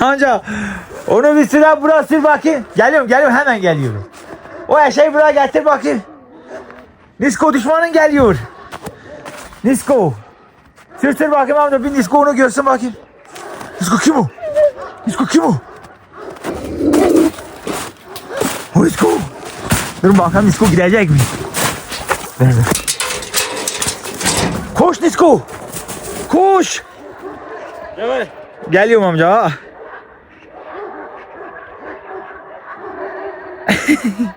Amca onu bir sıra buraya sür bakayım. Geliyorum geliyorum hemen geliyorum. O eşeği buraya getir bakayım. Nisko düşmanın geliyor. Nisko. Sür sür bakayım amca bir Nisko onu görsün bakayım. Nisko kim o? Nisko kim o? O Nisko. Dur bakalım Nisko gidecek mi? Ver ver. Koş Nisko. Koş. Ne var? Geliyorum amca. ha.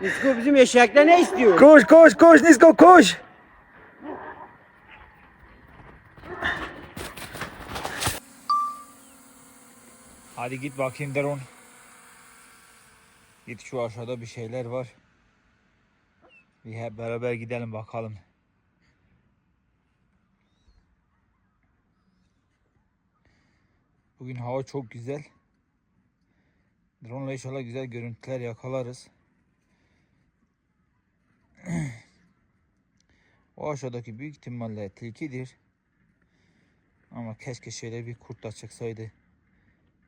Nisko bizim eşekler ne istiyor? Koş koş koş Nisko koş. Hadi git bakayım Deron. Git şu aşağıda bir şeyler var. Bir hep beraber gidelim bakalım. Bugün hava çok güzel. Drone'la inşallah güzel görüntüler yakalarız. O aşağıdaki büyük ihtimalle tilkidir. Ama keşke şöyle bir kurt da çıksaydı.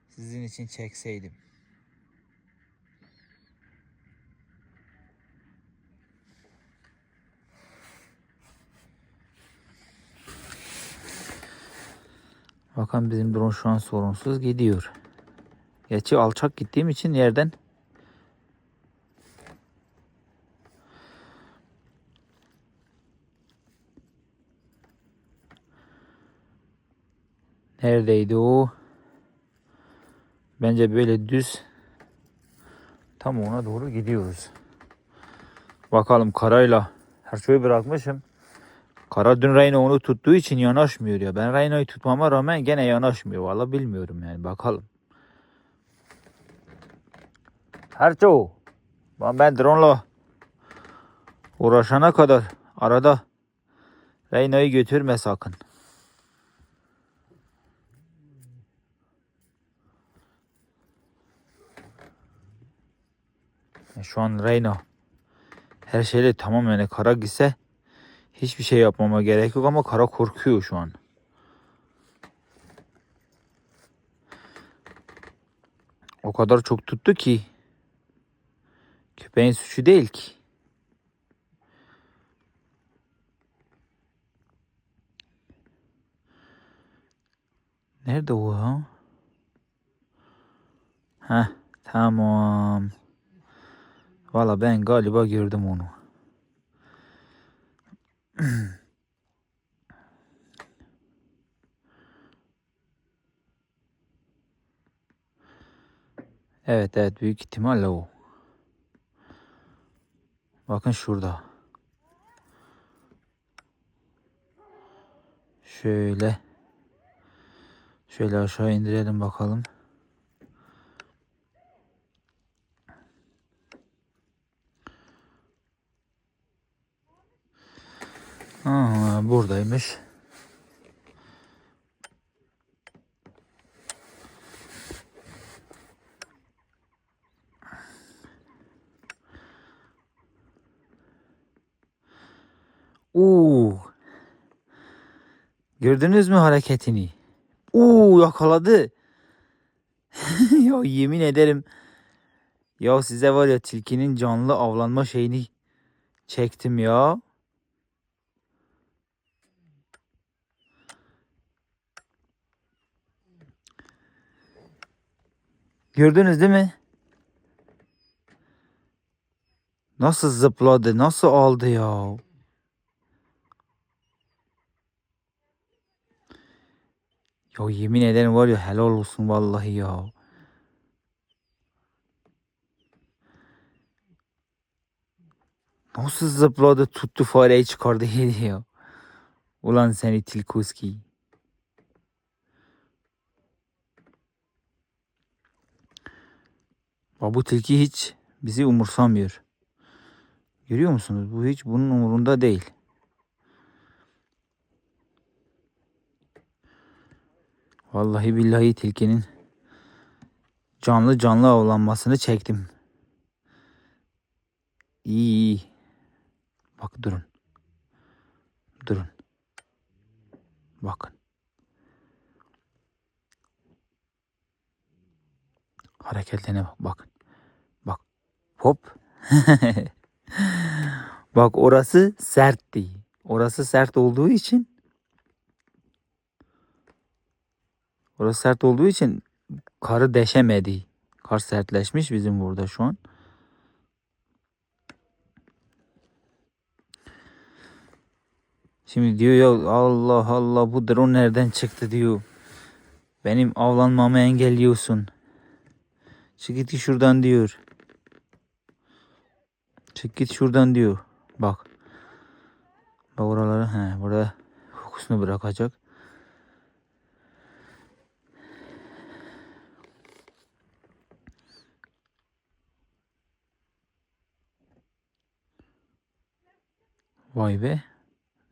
Sizin için çekseydim. Bakın bizim drone şu an sorunsuz gidiyor. Gerçi alçak gittiğim için yerden Neredeydi o? Bence böyle düz tam ona doğru gidiyoruz. Bakalım karayla her şeyi bırakmışım. Kara dün Reyna onu tuttuğu için yanaşmıyor ya. Ben Reyna'yı tutmama rağmen gene yanaşmıyor. Valla bilmiyorum yani bakalım. Herço. Ben, ben drone'la uğraşana kadar arada Reyna'yı götürme sakın. Ya Şu an Reyna her şeyle tamam yani kara gitse hiçbir şey yapmama gerek yok ama kara korkuyor şu an. O kadar çok tuttu ki köpeğin suçu değil ki. Nerede o ha? Heh, tamam. Valla ben galiba gördüm onu. Evet evet büyük ihtimalle o. Bakın şurada. Şöyle. Şöyle aşağı indirelim bakalım. Aa, buradaymış. Oo. Gördünüz mü hareketini? Oo yakaladı. ya yemin ederim. Ya size var ya tilkinin canlı avlanma şeyini çektim ya. Gördünüz değil mi? Nasıl zıpladı, nasıl aldı ya? Ya yemin ederim var ya helal olsun vallahi ya. Nasıl zıpladı tuttu fareyi çıkardı ya. Ulan seni tilkuski. Bu tilki hiç bizi umursamıyor. Görüyor musunuz? Bu hiç bunun umurunda değil. Vallahi billahi tilkinin canlı canlı avlanmasını çektim. İyi iyi. Bak durun. Durun. Bakın. Hareketlerine bak. Bakın. Hop. bak orası sertti. Orası sert olduğu için Orası sert olduğu için karı deşemedi. Kar sertleşmiş bizim burada şu an. Şimdi diyor ya Allah Allah bu drone nereden çıktı diyor. Benim avlanmamı engelliyorsun. Çık git şuradan diyor. Çık git şuradan diyor. Bak. Bak oraları he burada kokusunu bırakacak. Vay be.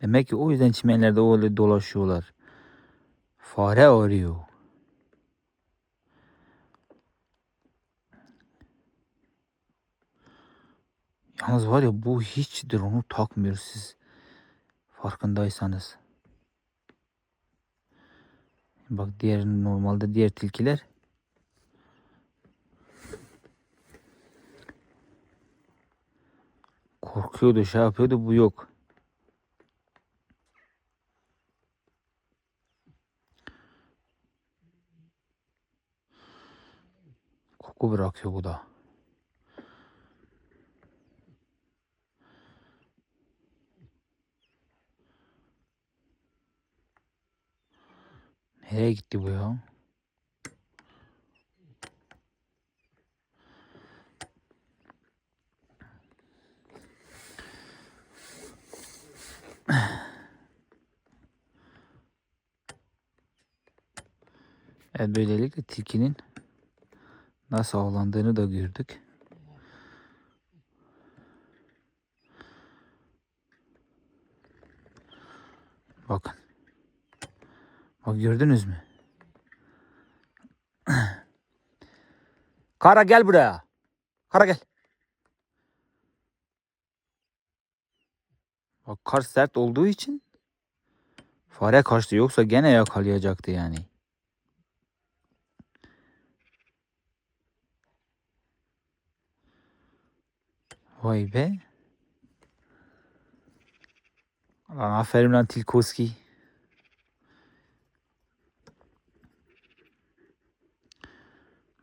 Demek ki o yüzden çimenlerde öyle dolaşıyorlar. Fare arıyor. Yalnız var ya bu hiç drone'u takmıyor siz. Farkındaysanız. Bak diğer normalde diğer tilkiler korkuyordu şey yapıyordu bu yok. Koku bırakıyor bu da. Nereye gitti bu ya? Evet böylelikle tilkinin nasıl avlandığını da gördük. Bakın. Bak gördünüz mü? Kara gel buraya. Kara gel. Bak kar sert olduğu için fare kaçtı yoksa gene yakalayacaktı yani. Vay be. Lan aferin lan Tilkoski.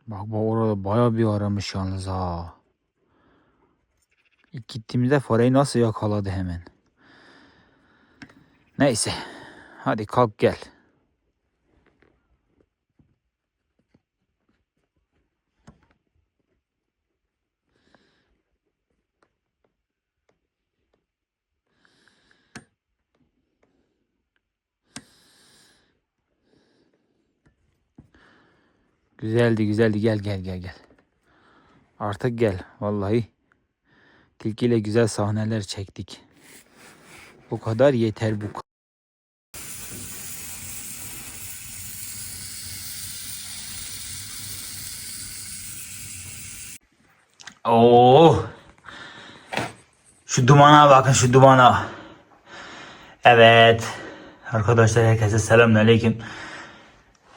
Bak bak orada baya bir aramış yalnız ha. İlk gittiğimizde fareyi nasıl yakaladı hemen. Neyse. Hadi kalk gel. Güzeldi güzeldi gel gel gel gel. Artık gel vallahi. Tilkiyle güzel sahneler çektik. Bu kadar yeter bu. Oo. Şu dumana bakın şu dumana. Evet. Arkadaşlar herkese selamünaleyküm.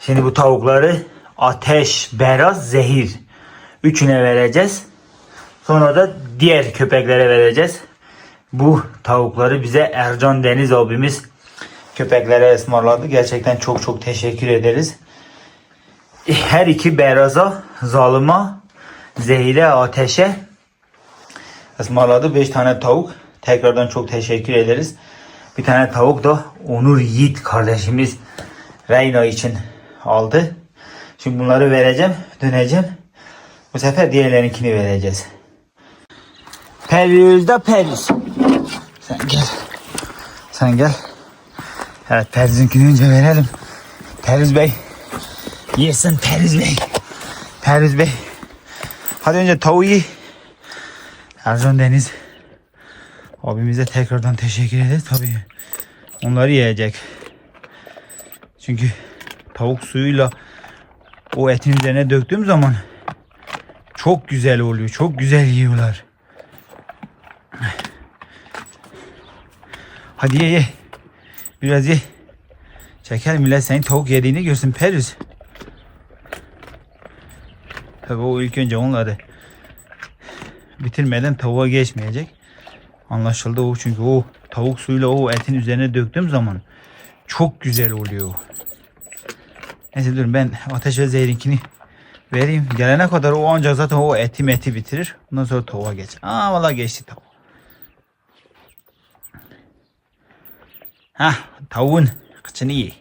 Şimdi bu tavukları ateş, beraz, zehir. Üçüne vereceğiz. Sonra da diğer köpeklere vereceğiz. Bu tavukları bize Ercan Deniz abimiz köpeklere ısmarladı. Gerçekten çok çok teşekkür ederiz. Her iki beraza, zalıma, zehire, ateşe ısmarladı. 5 tane tavuk. Tekrardan çok teşekkür ederiz. Bir tane tavuk da Onur Yiğit kardeşimiz Reyna için aldı. Şimdi bunları vereceğim. Döneceğim. Bu sefer diğerlerinkini vereceğiz. Perviz de Perviz. Sen gel. Sen gel. Evet Perviz'inkini önce verelim. Perviz Bey. Yesin Perviz Bey. Perviz Bey. Hadi önce tavuğu ye. Ercan Deniz. Abimize tekrardan teşekkür ederiz. Tabii onları yiyecek. Çünkü tavuk suyuyla o etin üzerine döktüğüm zaman çok güzel oluyor. Çok güzel yiyorlar. Hadi ye ye. Biraz ye. Çeker millet senin tavuk yediğini görsün Perüz. Tabii o ilk önce onları bitirmeden tavuğa geçmeyecek. Anlaşıldı o çünkü o tavuk suyuyla o etin üzerine döktüğüm zaman çok güzel oluyor. Neyse dur ben ateş ve zehrinkini vereyim. Gelene kadar o ancak zaten o eti meti bitirir. Ondan sonra tavuğa geç. Aa valla geçti tavuk. Hah tavuğun kıçını ye.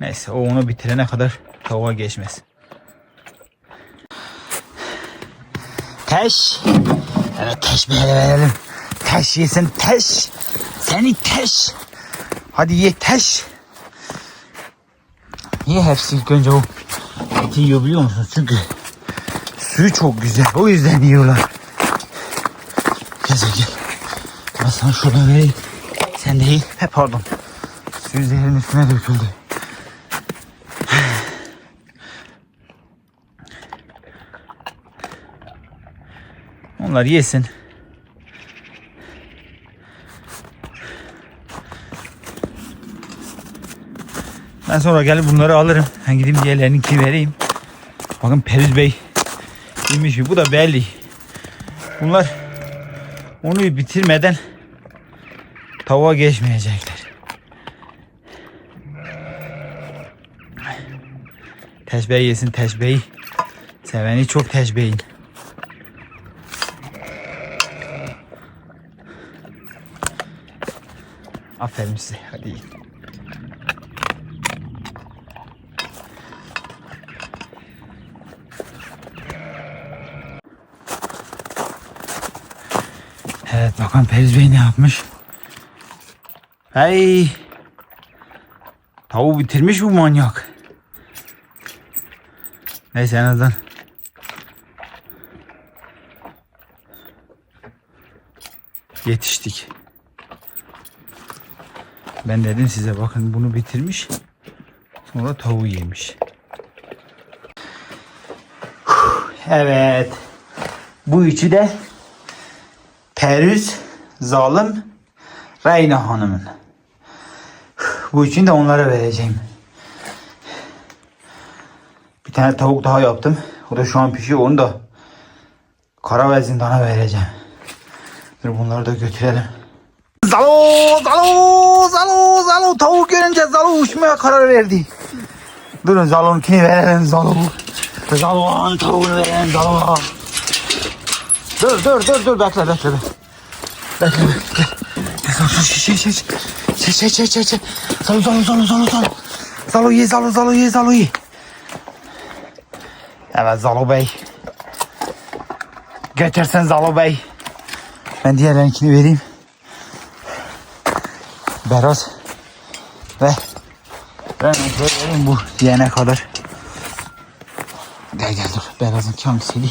Neyse o onu bitirene kadar tavuğa geçmez. Teş. Evet teş böyle verelim. Teş yesin teş. Seni teş. Hadi ye teş. Ye hepsi ilk önce o eti yiyor biliyor musunuz? Çünkü suyu çok güzel. O yüzden yiyorlar. Gel sen gel. Ben sana şuradan vereyim. Sen de ye. He pardon. Suyu zehrin üstüne döküldü. Onlar yesin. Ben sonra gelip bunları alırım. Ben gideyim diğerlerininki vereyim. Bakın Periz Bey yemiş mi? Bu da belli. Bunlar onu bitirmeden tavuğa geçmeyecekler. Teşbih yesin teşbih. Seveni çok teşbihin. Aferin size. Hadi yiyin. Evet bakalım Periz Bey ne yapmış. Hey. Tavuğu bitirmiş bu manyak. Neyse en azından. Yetiştik. Ben dedim size bakın bunu bitirmiş. Sonra tavuğu yemiş. Evet. Bu üçü de Perüz, Zalim, Reyna Hanım'ın. Bu üçünü de onlara vereceğim. Bir tane tavuk daha yaptım. O da şu an pişiyor. Onu da kara ve zindana vereceğim. Dur bunları da götürelim. Zalo, Zalo, Zalo, Zalo. Tavuk görünce Zalo uçmaya karar verdi. Durun Zalo'nunkini verelim Zalo. Zalo'nun tavuğunu verelim Zalo. Dur dur dur dur bekle bekle. Bekle bekle. Gel. Gel Zalo şey şey şey. Şey şey şey şey şey. Zalo Zalo Zalo Zalo Zalo. Zalo ye Zalo Zalo ye Zalo ye. Evet Zalo Bey. Götürsen Zalo Bey. Ben diğerlerinkini vereyim. Beraz ve ben vereyim bu diyene kadar. Gel gel dur. Beraz'ın hangisiydi?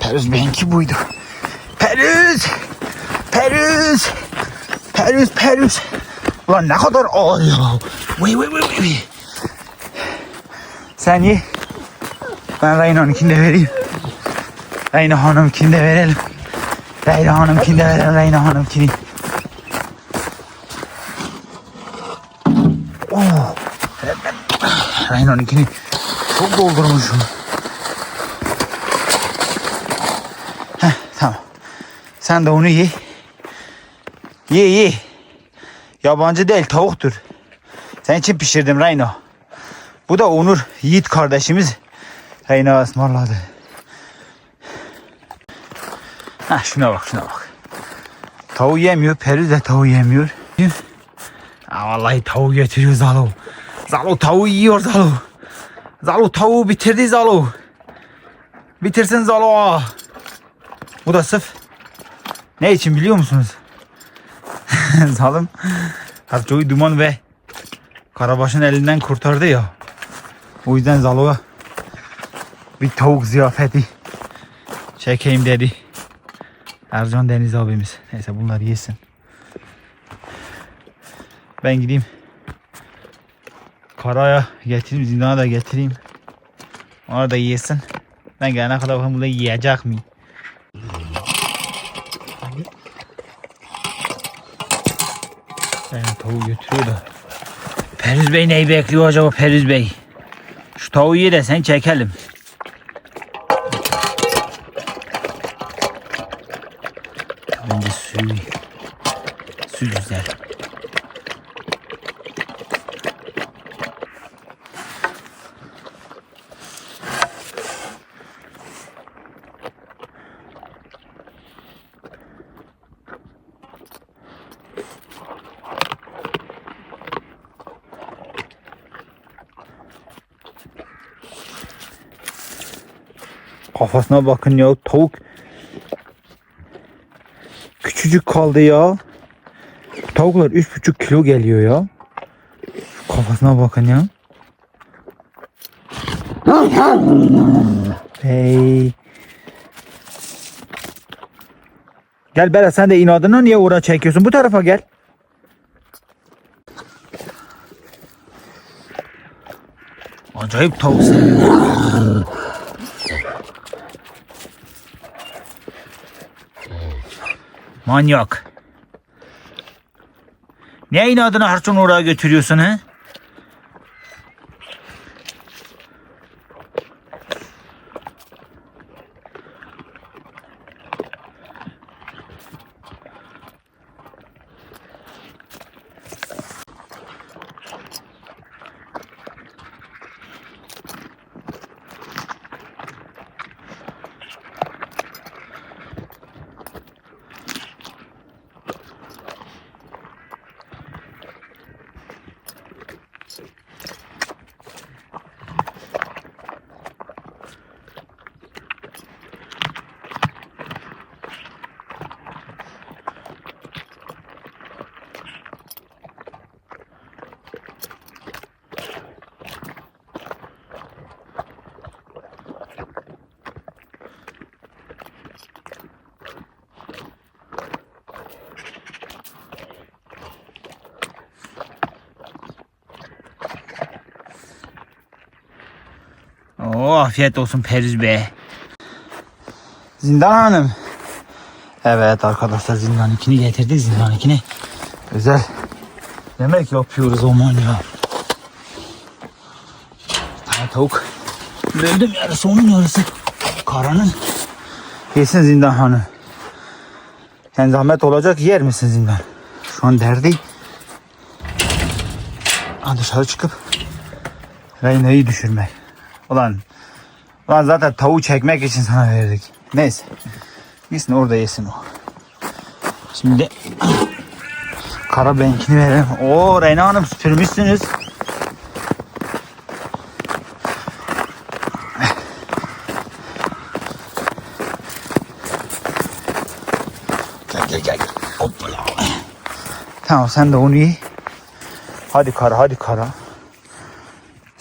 Perüz Bey'inki buydu. Perüz! Perüz! Perüz Perüz! Ulan ne kadar ağır ya. Vıy vıy vıy vıy. Sen ye. Ben Reyna'nınkini de vereyim. Reyna Hanım'ınkini de verelim. Reyna Hanım'ınkini de verelim. Reyna Hanım'ınkini. Oh. Reyna'nınkini çok doldurmuşum. Heh, tamam. Sen de onu ye. Ye ye. Yabancı değil tavuktur. Senin için pişirdim Reyna. Bu da Onur Yiğit kardeşimiz. Reyna ısmarladı. Ha şuna bak şuna bak. Tavuğu yemiyor. Peri de tavuğu yemiyor. Ha, vallahi tavuğu getiriyor Zalo. Zalo tavuğu yiyor Zalo. Zalo tavuğu bitirdi Zalo. Bitirsin Zalo. Bu da sırf ne için biliyor musunuz? Zalim Harçoğu Duman ve Karabaş'ın elinden kurtardı ya. O yüzden Zalo'ya bir tavuk ziyafeti çekeyim dedi. Ercan Deniz abimiz. Neyse bunlar yesin. Ben gideyim. Karaya getireyim, zindana da getireyim. Onlar da yesin. Ben gelene kadar bakalım burada yiyecek mi? Yani tavuğu götürüyor da. Periz Bey neyi bekliyor acaba Periz Bey? Şu tavuğu ye de sen çekelim. Bence suyu. Su güzel. Kafasına bakın ya tavuk küçücük kaldı ya. Tavuklar 3,5 kilo geliyor ya. Kafasına bakın ya. Hey. Gel Bela sen de inadına niye uğra çekiyorsun? Bu tarafa gel. Acayip tavuk seviyor. Manyak. Ne inadına harçın oraya götürüyorsun he? Oo, afiyet olsun Periz Bey. Zindan Hanım. Evet arkadaşlar zindan ikini getirdik zindan ikini. Özel yemek yapıyoruz aman ya. Bir tane tavuk. Böldüm yarısı onun yarısı. Karanın. Yesin zindan hanım. Yani zahmet olacak yer misin zindan? Şu an derdi. Ha, dışarı çıkıp Reyna'yı düşürmek. Ulan, ulan zaten tavuğu çekmek için sana verdik. Neyse. Gitsin orada yesin o. Şimdi kara benkini verelim. Oo Reyna Hanım süpürmüşsünüz. Gel gel. gel. Hoppala. Tamam sen de onu ye. Hadi kara hadi kara.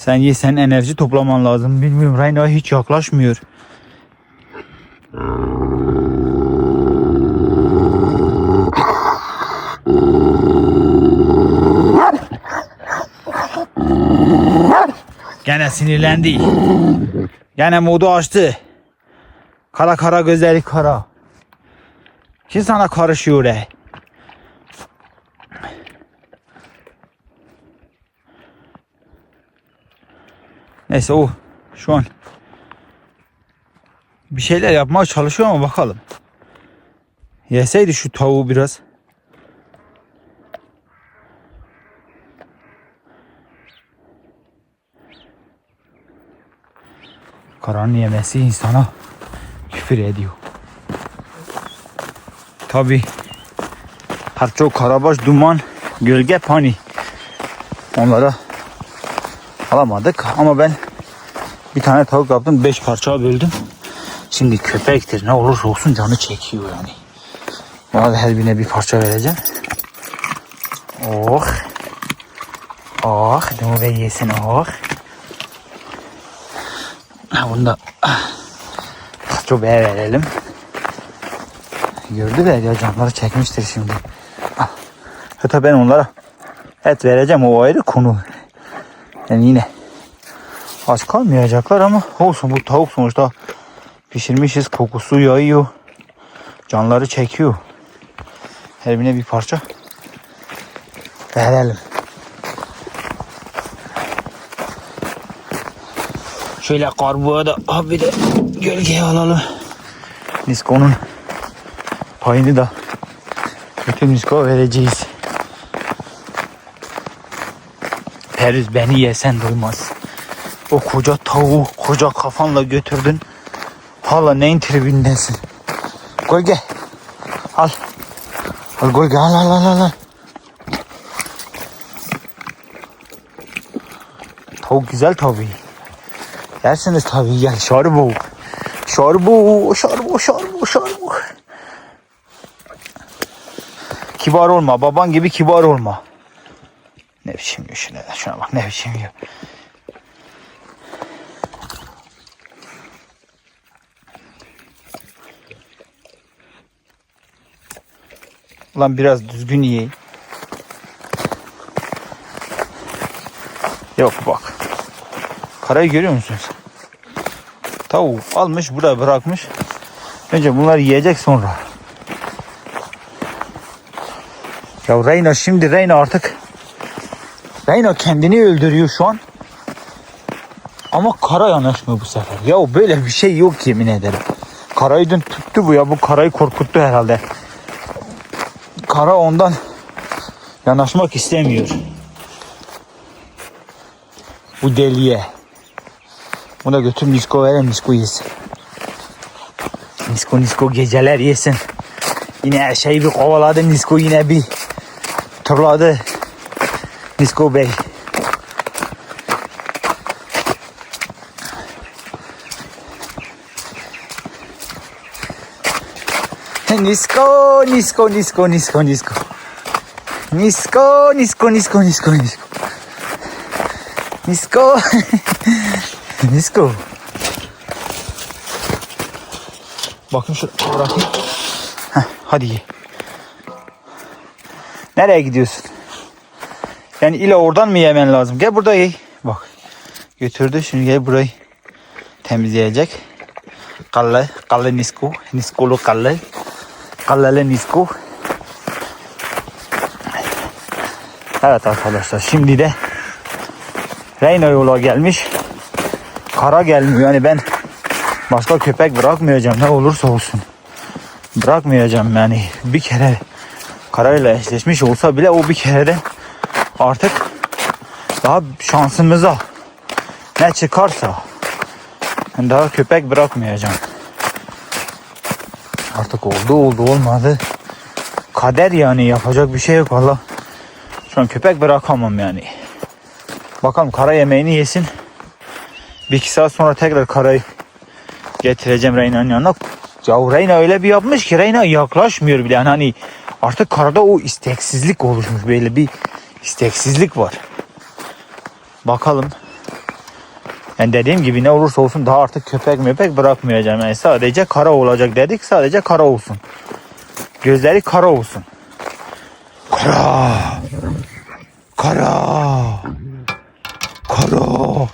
Sen ye sen enerji toplaman lazım. Bilmiyorum Reyna hiç yaklaşmıyor. Gene sinirlendi. Gene modu açtı. Kara kara gözleri kara. Kim sana karışıyor re? Neyse o şu an bir şeyler yapmaya çalışıyor ama bakalım. Yeseydi şu tavuğu biraz. Karanın yemesi insana küfür ediyor. Tabi parça karabaş duman gölge pani onlara alamadık ama ben bir tane tavuk yaptım 5 parça böldüm. Şimdi köpektir ne olursa olsun canı çekiyor yani. Da her birine bir parça vereceğim. Oh. Oh. Demo ve yesin oh. Bunu da ah, Paço Bey'e verelim. Gördüler ya canları çekmiştir şimdi. Al. Hatta ben onlara et vereceğim o ayrı konu. Yani yine aç kalmayacaklar ama olsun bu tavuk sonuçta pişirmişiz kokusu yayıyor. Canları çekiyor. Her birine bir parça verelim. Şöyle karbuğa da abi de gölgeye alalım. Nisko'nun payını da bütün Nisko vereceğiz. Periz beni yesen duymaz. O koca tavuğu koca kafanla götürdün. Hala neyin tribindesin? Koy gel. Al. Al al al al al, al. Tavuk güzel tabii. Yersiniz tabii gel şarbu. Şarbu, şarbu, şarbu, şarbu. Kibar olma, baban gibi kibar olma. Biçim yiyor. Ulan biraz düzgün yiyeyim. Yok bak. Karayı görüyor musun sen? Almış buraya bırakmış. Önce bunları yiyecek sonra. Ya Reyna şimdi Reyna artık Reyna kendini öldürüyor şu an. Ama kara yanaşmıyor bu sefer. Ya böyle bir şey yok yemin ederim. Karayı dün tuttu bu ya. Bu karayı korkuttu herhalde. Kara ondan yanaşmak istemiyor. Bu deliye. Buna götür Nisko verin Nisko yesin. Nisko Nisko geceler yesin. Yine şeyi bir kovaladı Nisko yine bir turladı. Nisko Bey. Nisko, Nisko, Nisko, Nisko, Nisko. Nisko, Nisko, Nisko, Nisko, Nisko. Nisko. Nisko. Bakın şu bırakayım. Heh, hadi ye. Nereye gidiyorsun? Yani illa oradan mı yemen lazım? Gel burada ye. Bak. Götürdü. Şimdi gel burayı temizleyecek. Kalle, kalle nisko. Niskolu kalle. Kallele nisko. Evet arkadaşlar şimdi de Reyna yola gelmiş. Kara gelmiyor. Yani ben başka köpek bırakmayacağım ne olursa olsun. Bırakmayacağım yani. Bir kere karayla eşleşmiş olsa bile o bir kereden artık daha şansımıza ne çıkarsa daha köpek bırakmayacağım. Artık oldu oldu olmadı. Kader yani yapacak bir şey yok valla. Şu an köpek bırakamam yani. Bakalım kara yemeğini yesin. Bir iki saat sonra tekrar karayı getireceğim Reyna'nın yanına. Ya Reyna öyle bir yapmış ki Reyna yaklaşmıyor bile. Yani hani artık karada o isteksizlik oluşmuş. Böyle bir isteksizlik var. Bakalım. Yani dediğim gibi ne olursa olsun daha artık köpek möpek bırakmayacağım. Yani sadece kara olacak dedik. Sadece kara olsun. Gözleri kara olsun. Kara. Kara. Kara.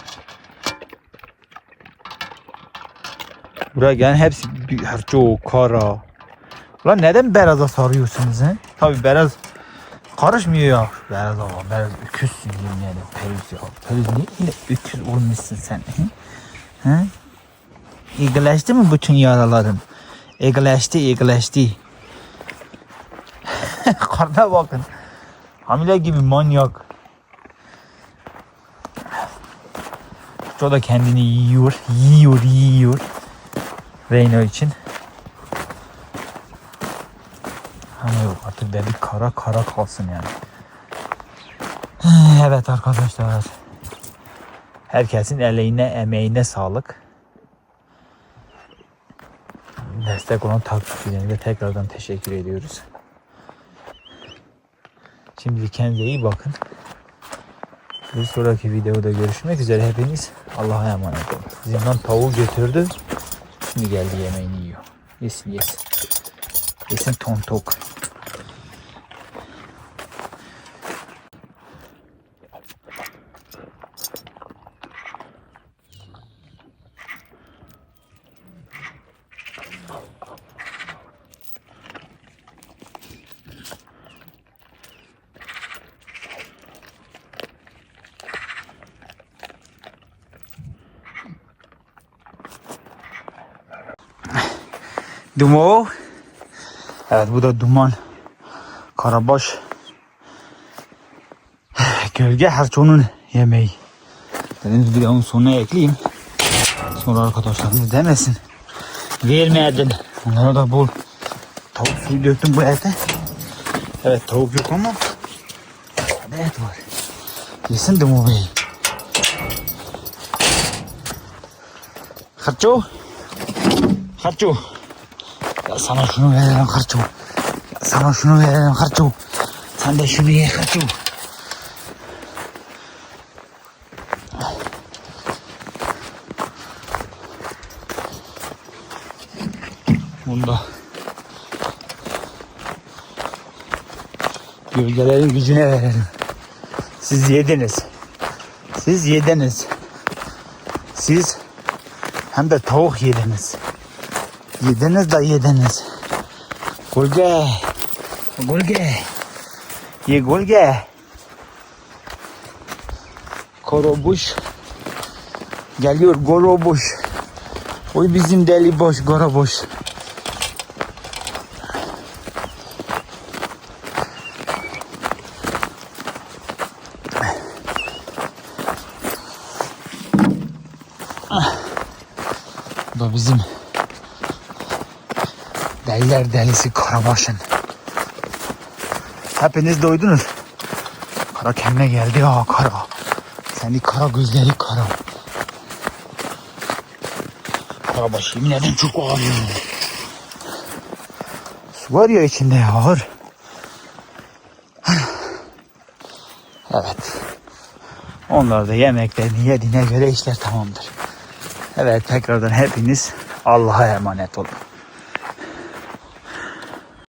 Buraya gelen hepsi bir çok kara. Ulan neden beyaza sarıyorsunuz he? Tabi beyaz karışmıyor ya. Beyaz ama beyaz öküzsün yemin ederim. Periz ya. Periz niye öküz olmuşsun sen? He? İyileşti mi bütün yaraların? İyileşti, iyileşti. Karna bakın. Hamile gibi manyak. O da kendini yiyor, yiyor, yiyor. Reyna için. Ama yok artık dedik kara kara kalsın yani. Evet arkadaşlar. Herkesin eleğine emeğine sağlık. Destek olan takipçilerine tekrardan teşekkür ediyoruz. Şimdi kendinize iyi bakın. Bir sonraki videoda görüşmek üzere hepiniz Allah'a emanet olun. Zindan tavuğu götürdü. Şimdi geldi yemeğini yiyor. Yesin yesin. Kesin tontok. Dumo. Evet bu da duman. Karabaş. Gölge harçonun yemeği. Dedim videonun sonuna ekleyeyim. Sonra arkadaşlarımız demesin. Vermedin. Onlara da bol tavuk suyu döktüm bu ete. Evet tavuk yok ama bir et var. Yesin Dumo Bey. Harço. Harço. Ya sana şunu verelim Harço. Sana şunu verelim Harço. Sen de şunu ye Harço. Bunda gölgelerin gücüne verelim. Siz yediniz. Siz yediniz. Siz hem de tavuk yediniz. Yediniz de yediniz. Gölge. Gölge. Ye gölge. Korobuş. Geliyor gorobuş. Oy bizim deli boş gorobuş. Bu da bizim deliler delisi Karabaş'ın. Hepiniz doydunuz. Kara kendine geldi ya kara. Seni kara gözleri kara. Karabaş yemin ederim çok ağrıyor. Su var ya içinde ya ağır. Evet. Onlar da yemeklerini yediğine göre işler tamamdır. Evet tekrardan hepiniz Allah'a emanet olun.